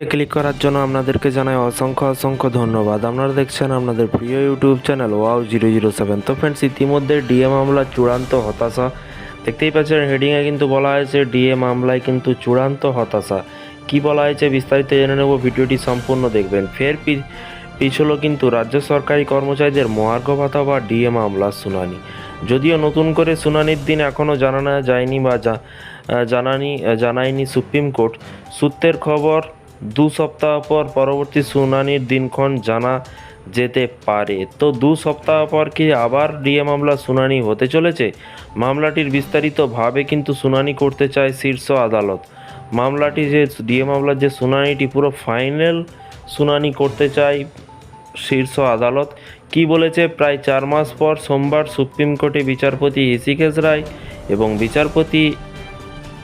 Click করার জন্য আপনাদেরকে জানাই অসংখ্য অসংখ্য ধন্যবাদ। আপনারা দেখছেন আপনাদের প্রিয় YouTube channel wow zero zero seven তো ফ্রেন্ডস ইতিমধ্যে ডিএ মামলার চূড়ান্ত হতাশা। দেখতেই পাচ্ছেন হেডিংয়ে কিন্তু বলা হয়েছে ডিএ মামলায় কিন্তু চূড়ান্ত হতাশা। কি বলা হয়েছে বিস্তারিত জেনে নেব, ভিডিওটি সম্পূর্ণ দেখবেন। ফের পি- পিছল কিন্তু রাজ্য সরকারি কর্মচারীদের মহার্ঘ ভাতা বা ডিএ মামলার শুনানি। যদিও নতুন করে শুনানির দিন এখনও জানানো যায়নি বা জানানি জানায়নি সুপ্রিম কোর্ট। সূত্রের খবর দু সপ্তাহ পর পরবর্তী শুনানির দিনক্ষণ জানা যেতে পারে। তো দু সপ্তাহ পর কি আবার ডিএ মামলা শুনানি হতে চলেছে? মামলাটির বিস্তারিতভাবে কিন্তু শুনানি করতে চায় শীর্ষ আদালত। মামলাটি যে ডিএ মামলার যে শুনানিটি, পুরো ফাইনাল শুনানি করতে চায় শীর্ষ আদালত। কি বলেছে? প্রায় চার মাস পর সোমবার সুপ্রিম কোর্টে বিচারপতি হৃষিকেশ রায় এবং বিচারপতি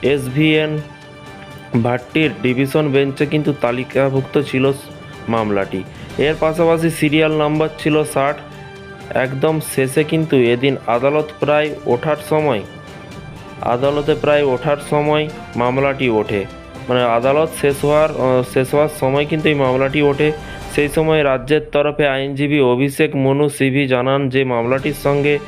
এসভিএন ভাট্টির ডিভিশন বেঞ্চে কিন্তু তালিকাভুক্ত ছিল মামলাটি। এর পাশাপাশি সিরিয়াল নাম্বার ছিল ষাট। একদম শেষে কিন্তু এদিন আদালত প্রায় ওঠার সময় আদালতে প্রায় ওঠার সময় মামলাটি ওঠে। মানে আদালত শেষ হওয়ার শেষ হওয়ার সময় কিন্তু এই মামলাটি ওঠে। সেই সময় রাজ্যের তরফে আইনজীবী অভিষেক মনু সিভি জানান যে মামলাটির সঙ্গে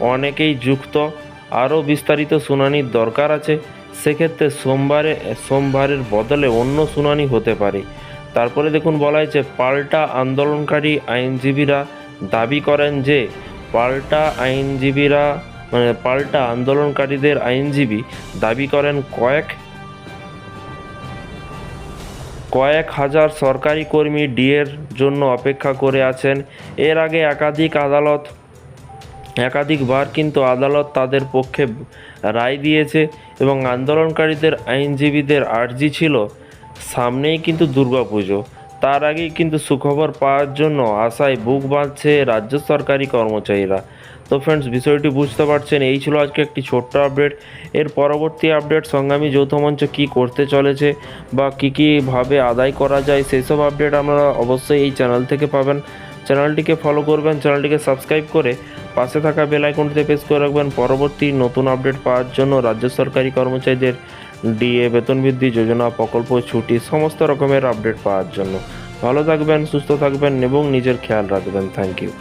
অনেকেই যুক্ত। আরও বিস্তারিত শুনানির দরকার আছে। সেক্ষেত্রে সোমবারে, সোমবারের বদলে অন্য শুনানি হতে পারে। তারপরে দেখুন, বলা হয়েছে, পাল্টা আন্দোলনকারী আইনজীবীরা দাবি করেন যে পাল্টা আইনজীবীরা মানে পাল্টা আন্দোলনকারীদের আইনজীবী দাবি করেন কয়েক কয়েক হাজার সরকারি কর্মী ডিএর জন্য অপেক্ষা করে আছেন। এর আগে একাধিক আদালত একাধিকবার কিন্তু আদালত তাদের পক্ষে রায় দিয়েছে এবং আন্দোলনকারীদের আইনজীবীদের আর্জি ছিল। সামনেই কিন্তু দুর্গাপুজো। তার আগেই কিন্তু সুখবর পাওয়ার জন্য আশায় বুক বাঁধছে রাজ্য সরকারি কর্মচারীরা। তো ফ্রেন্ডস বিষয়টি বুঝতে পারছেন, এই ছিল আজকে একটি ছোট্ট আপডেট এর পরবর্তী আপডেট সংগ্রামী যৌথ মঞ্চ কী করতে চলেছে বা কী কীভাবে আদায় করা যায় সেসব আপডেট আমরা অবশ্যই এই চ্যানেল থেকে পাবেন। চ্যানেলটিকে ফলো করবেন চ্যানেলটিকে সাবস্ক্রাইব করে পাশে থাকা বেল আইকনটিতে প্রেস করে রাখবেন। পরবর্তী নতুন আপডেট পাওয়ার জন্য রাজ্য সরকারি কর্মচারীদের ডিএ বেতন বৃদ্ধি, যোজনা, প্রকল্প, ছুটি, সমস্ত রকমের আপডেট পাওয়ার জন্য। ভালো থাকবেন, সুস্থ থাকবেন এবং নিজের খেয়াল রাখবেন। Thank you